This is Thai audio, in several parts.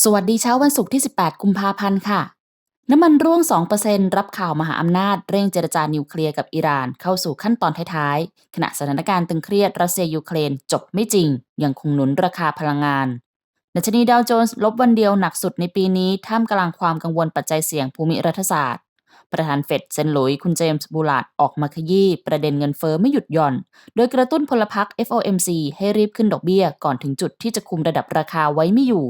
สวัสดีเช้าวันศุกร์ที่ 18 กุมภาพันธ์ค่ะ น้ำมันร่วง 2%รับข่าวมหาอำนาจ เร่งเจรจานิวเคลียร์กับอิหร่าน เข้าสู่ขั้นตอนท้ายๆ ขณะสถานการณ์ตึงเครียดรัสเซียยูเครน จบไม่จริง ยังคงหนุนราคาพลังงาน ดัชนีดาวโจนส์ลบวันเดียวหนักสุดในปีนี้ ท่ามกลางความกังวลปัจจัยเสี่ยงภูมิรัฐศาสตร์ ประธานเฟดเซนหลุยคุณเจมส์บูลาดออกมาขยี้ประเด็นเงินเฟอ้อไม่หยุดหย่อน โดยกระตุ้นพลพรรค FOMC ให้รีบขึ้นดอกเบี้ยก่อนถึงจุดที่จะคุมระดับราคาไว้ไม่อยู่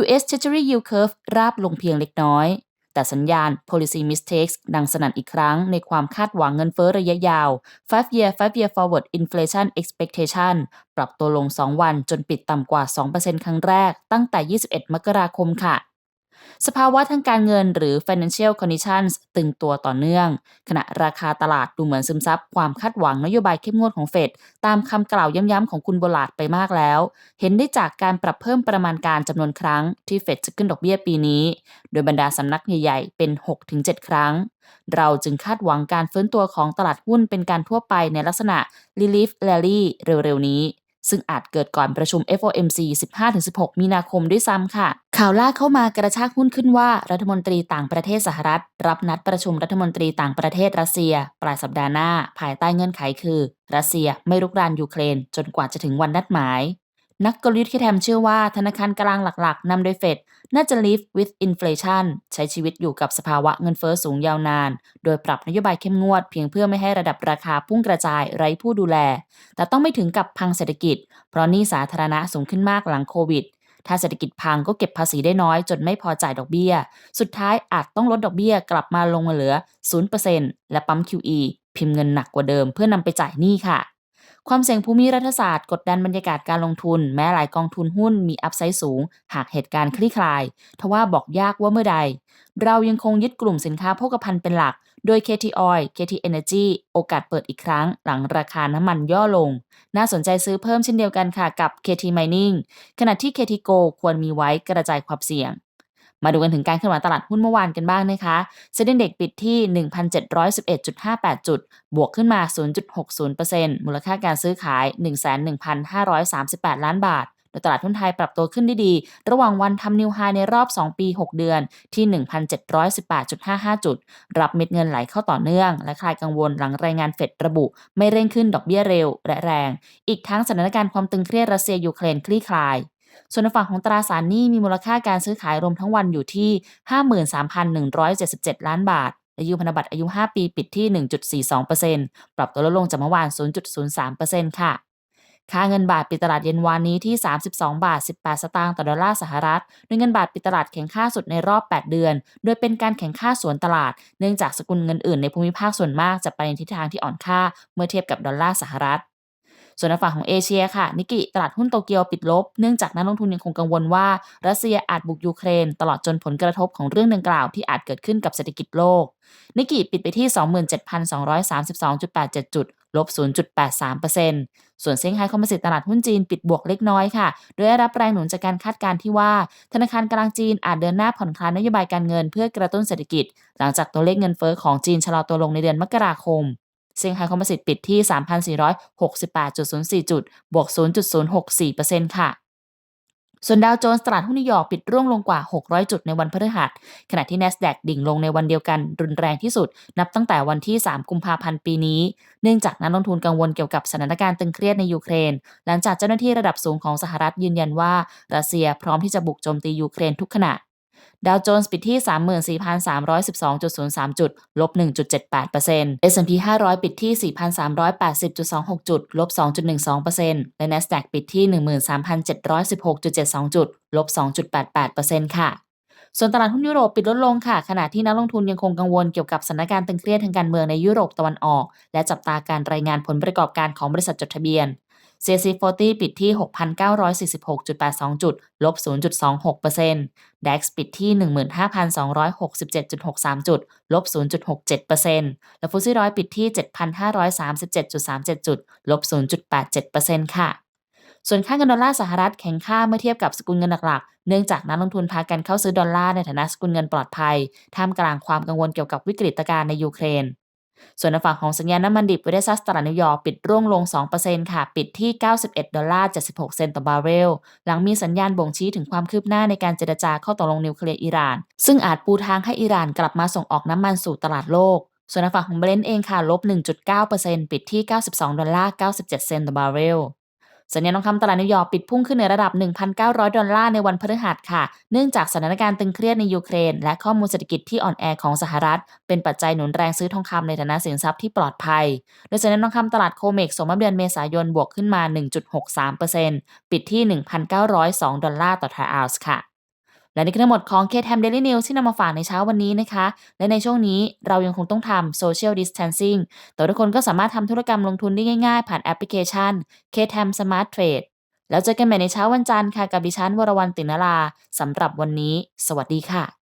US Treasury Yield Curve ราบลงเพียงเล็กน้อย แต่สัญญาณ policy mistakes ดังสนั่นอีกครั้งในความคาดหวังเงินเฟ้อระยะยาว 5 year 5 year forward inflation expectation ปรับตัวลง 2 วันจนปิดต่ำกว่า 2%ครั้งแรกตั้งแต่ 21 มกราคมค่ะ สภาวะทางการเงินหรือ financial conditions ตึงตัวต่อเนื่อง ขณะราคาตลาดดูเหมือนซึมซับความคาดหวังนโยบายเข้มงวดของเฟดตามคำกล่าวย้ำๆของคุณโบลาดไปมากแล้ว เห็นได้จากการปรับเพิ่มประมาณการจำนวนครั้งที่เฟดจะขึ้นดอกเบี้ยปีนี้ โดยบรรดาสำนักใหญ่ๆ เป็น 6-7 ครั้ง เราจึงคาดหวังการฟื้นตัวของตลาดหุ้นเป็นการทั่วไปในลักษณะ relief rally เร็วๆนี้ ซึ่งอาจเกิดก่อนประชุม FOMC 15-16 มีนาคมด้วยซ้ำค่ะ ข่าวล่าเข้ามากระชากหุ้นขึ้นว่า รัฐมนตรีต่างประเทศสหรัฐ รับนัดประชุมรัฐมนตรีต่างประเทศรัสเซีย ปลายสัปดาห์หน้า ภายใต้เงื่อนไขคือ รัสเซียไม่รุกรานยูเครน จนกว่าจะถึงวันนัดหมาย นักกลยุทธ์แคทมเชื่อว่าธนาคารกลางหลักๆนำโดยเฟดน่าจะ live with inflation ใช้ชีวิตอยู่กับสภาวะเงินเฟอ้อสูงยาวนาน โดยปรับนโยบายเข้มงวดเพียงเพื่อไม่ให้ระดับราคาพุ่งกระจายไร้ผู้ดูแล แต่ต้องไม่ถึงกับพังเศรษฐกิจ เพราะนี่สาธารณะสูงขึ้นมากหลังโควิด ถ้าเศรษฐกิจพังก็เก็บภาษีได้น้อยจนไม่พอจ่ายดอกเบี้ย สุดท้ายอาจต้องลดดอกเบี้ยกลับมาลงมาเหลือ 0%และปั๊ม QE พิมพ์เงินหนักกว่าเดิมเพื่อนำไปจ่ายหนี้ค่ะ ความเสี่ยงภูมิรัฐศาสตร์กดดันบรรยากาศการลงทุน แม้หลายกองทุนหุ้นมีอัพไซด์สูง หากเหตุการณ์คลี่คลาย ทว่าบอกยากว่าเมื่อใด เรายังคงยึดกลุ่มสินค้าโภคภัณฑ์เป็นหลัก โดย KT Oil KT Energy โอกาสเปิดอีกครั้ง หลังราคาน้ำมันย่อลง น่าสนใจซื้อเพิ่มเช่นเดียวกันค่ะกับ KT Mining ขณะที่ KT Go ควรมีไว้กระจายความเสี่ยง มาดูกันถึงการเคลื่อนไหวตลาดหุ้นเมื่อวานกันบ้างนะคะเซ็นเด็กปิดที่ 1,711.58 จุด บวกขึ้นมา 0.60%มูลค่าการซื้อขาย 11,538 ล้านบาทโดยตลาดหุ้นไทยปรับตัวขึ้นได้ดี ระหว่างวันทำนิวไฮในรอบ 2 ปี 6 เดือนที่ 1,718.55 จุด รับเม็ดเงินไหลเข้าต่อเนื่อง และคลายกังวลหลังรายงานเฟดระบุ ไม่เร่งขึ้นดอกเบี้ยเร็วและแรง อีกทั้งสถานการณ์ความตึงเครียดรัสเซียยูเครนคลี่คลาย ส่วนฝั่งของตราสารหนี้มีมูลค่าการซื้อขายรวมทั้งวันอยู่ที่ 53,177 ล้านบาทและยูพันธบัตรอายุ 5 ปีปิดที่ 1.42%ปรับตัวลดลงจากเมื่อวาน 0.03%ค่ะ ค่าเงินบาทปิดตลาดเย็นวานนี้ที่ 32 บาท 18 สตางค์ต่อดอลลาร์สหรัฐโดยเงินบาทปิดตลาดแข็งค่าสุดในรอบ 8 เดือน โดยเป็นการแข่งค่าสวนตลาด เนื่องจากสกุลเงินอื่นในภูมิภาคส่วนมากจะไปในทิศทางที่อ่อนค่าเมื่อเทียบกับดอลลาร์สหรัฐ ส่วนในฝั่งของเอเชียค่ะ นิกิตลาดหุ้นโตเกียวปิดลบ เนื่องจากนักลงทุนยังคงกังวลว่า รัสเซียอาจบุกยูเครน ตลอดจนผลกระทบของเรื่องดังกล่าวที่อาจเกิดขึ้นกับเศรษฐกิจโลก นิกิปิดไปที่ 27,232.87 จุดลบ 0.83%ส่วนเซี่ยงไฮ้คอมมิสิตตลาดหุ้นจีนปิดบวกเล็กน้อยค่ะ โดยได้รับแรงหนุนจากการคาดการณ์ที่ว่า ธนาคารกลางจีนอาจเดินหน้าผ่อนคลายนโยบายการเงินเพื่อกระตุ้นเศรษฐกิจ หลังจากตัวเลขเงินเฟอ้อของจีนชะลอตัวลงในเดือนมกราคม เซี่ยงไฮ้คอมโพสิตปิดที่ 3,468.04 จุด บวก 0.064%ค่ะส่วนดาวโจนส์ตลาดหุ้นนิวยอร์กปิดร่วงลงกว่า 600 จุดในวันพฤหัส ขณะที่ NASDAQ ดิ่งลงในวันเดียวกันรุนแรงที่สุด นับตั้งแต่วันที่ 3 กุมภาพันธ์ปีนี้ เนื่องจากนักลงทุนกังวลเกี่ยวกับสถานการณ์ตึงเครียดในยูเครน หลังจากเจ้าหน้าที่ระดับสูงของสหรัฐยืนยันว่า รัสเซียพร้อมที่จะบุกโจมตียูเครนทุกขณะ ดาวโจนส์ปิดที่ 34,312.03 จุด ลบ 1.78% S&P 500 ปิดที่ 4,380.26 จุด ลบ 2.12%และ NASDAQ ปิดที่ 13,716.72 จุด ลบ 2.88%ค่ะส่วนตลาดหุ้นยุโรปปิดลดลงค่ะ ขณะที่นักลงทุนยังคงกังวลเกี่ยวกับสถานการณ์ตึงเครียดทางการเมืองในยุโรปตะวันออก และจับตาการรายงานผลประกอบการของบริษัทจดทะเบียน CAC 40 ปิดที่ 6,946.82 จุด ลบ 0.26% DAX ปิดที่ 15,267.63 จุด ลบ 0.67%และฟุตซี่ร้อยปิดที่ 7,537.37 จุด ลบ 0.87%ค่ะส่วนค่าเงินดอลลาร์สหรัฐแข็งค่าเมื่อเทียบกับสกุลเงินหลักๆ เนื่องจากนักลงทุนพากันเข้าซื้อดอลลาร์ในฐานะสกุลเงินปลอดภัย ท่ามกลางความกังวลเกี่ยวกับวิกฤตการณ์ในยูเครน ส่วนในฝั่งของสัญญาณน้ำมันดิบเวเดซัสตลาดนิวยอร์กปิดร่วงลง 2%ค่ะ ปิดที่ 91 ดอลลาร์ 76 เซนต์ต่อบาร์เรล หลังมีสัญญาณบ่งชี้ถึงความคืบหน้าในการเจรจาเข้าตกลงนิวเคลียร์อิหร่าน ซึ่งอาจปูทางให้อิหร่านกลับมาส่งออกน้ำมันสู่ตลาดโลก ส่วนในฝั่งของเบรนท์เองค่ะ ลบ 1.9%ปิดที่ 92 ดอลลาร์ 97 เซนต์ต่อบาร์เรล สัญญาณทองคำตลาดนิวยอร์กปิดพุ่งขึ้นในระดับ 1,900 ดอลลาร์ในวันพฤหัสค่ะ เนื่องจากสถานการณ์ตึงเครียดในยูเครน และข้อมูลเศรษฐกิจที่อ่อนแอของสหรัฐ เป็นปัจจัยหนุนแรงซื้อทองคำในฐานะสินทรัพย์ที่ปลอดภัย โดยสัญญาณทองคำตลาดโคเมกส่งมาเดือนเมษายนบวกขึ้นมา 1.63%ปิดที่ 1,902 ดอลลาร์ต่อทรัลล์ค่ะ และนี่คือทั้งหมดของเคทแฮมเดลี่นิวที่นำมาฝากในเช้าวันนี้นะคะ และในช่วงนี้เรายังคงต้องทำ Social Distancing แต่ทุกคนก็สามารถทำธุรกรรมลงทุนได้ง่ายๆ ผ่านแอปพลิเคชันเคทแฮมสมาร์ทเทรดแล้วเจอกันใหม่ในเช้าวันจันทร์ค่ะกับดิฉันวรวรรณตินราสำหรับวันนี้ สวัสดีค่ะ